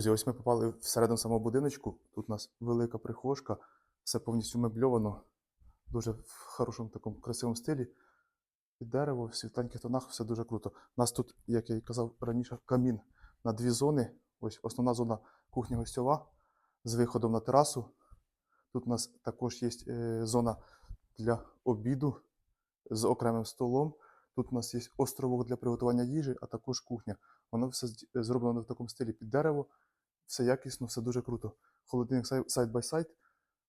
Друзі, ось ми попали всередину самого будиночку. Тут у нас велика прихожка, все повністю мебльовано, дуже в хорошому такому красивому стилі. Під дерево, в світленьких тонах, все дуже круто. У нас тут, як я і казав раніше, камін на дві зони. Ось основна зона кухня гостьова з виходом на терасу. Тут у нас також є е, зона для обіду з окремим столом. Тут у нас є островок для приготування їжі, а також кухня. Воно все зроблено в такому стилі під дерево, все якісно, все дуже круто. Холодильник сайд бай сайд.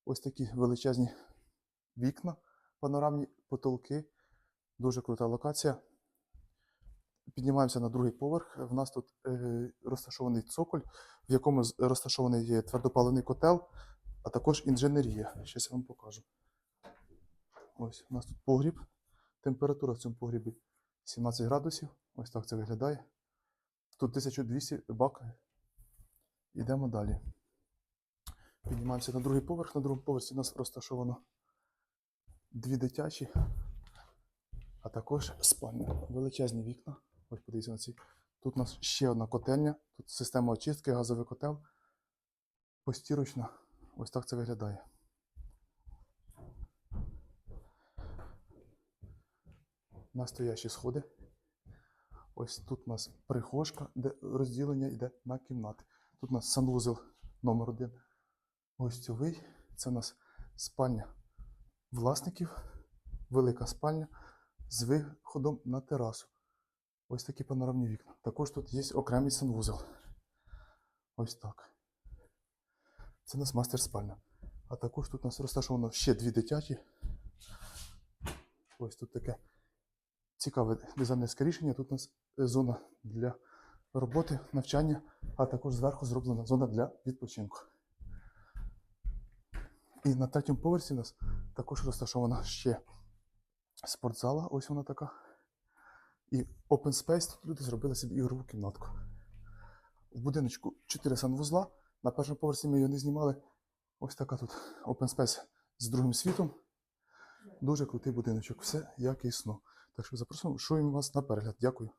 Ось такі величезні вікна, панорамні потолки. Дуже крута локація. Піднімаємося на другий поверх. В нас тут е, розташований цоколь, в якому розташований є твердопаливний котел, а також інженерія. Щас я вам покажу. Ось у нас тут погріб. Температура в цьому погрібі 17 градусів. Ось так це виглядає. Тут 1200 бак. Йдемо далі. Піднімаємося на другий поверх. На другому поверсі у нас розташовано дві дитячі, а також спальня. Величезні вікна. Ось подивіться на ці. Тут у нас ще одна котельня, тут система очистки, газовий котел. Постірочна. Ось так це виглядає. Настоящі сходи. Ось тут у нас прихожка, де розділення йде на кімнати. Тут у нас санвузел номер один. Гостьовий. Це у нас спальня власників, велика спальня з виходом на терасу. Ось такі панорамні вікна. Також тут є окремий санвузел. Ось так. Це у нас мастер спальня. А також тут у нас розташовано ще дві дитячі. Ось тут таке цікаве дизайнерське рішення. Тут у нас е, зона для роботи, навчання, а також зверху зроблена зона для відпочинку. І на третьому поверсі у нас також розташована ще спортзала, ось вона така. І open space, тут люди зробили собі ігрову кімнатку. В будиночку 4 санвузла. На першому поверсі ми його не знімали. Ось така тут open space з другим світом. Дуже крутий будиночок, все якісно. Так що запрошуємо вас на перегляд. Дякую.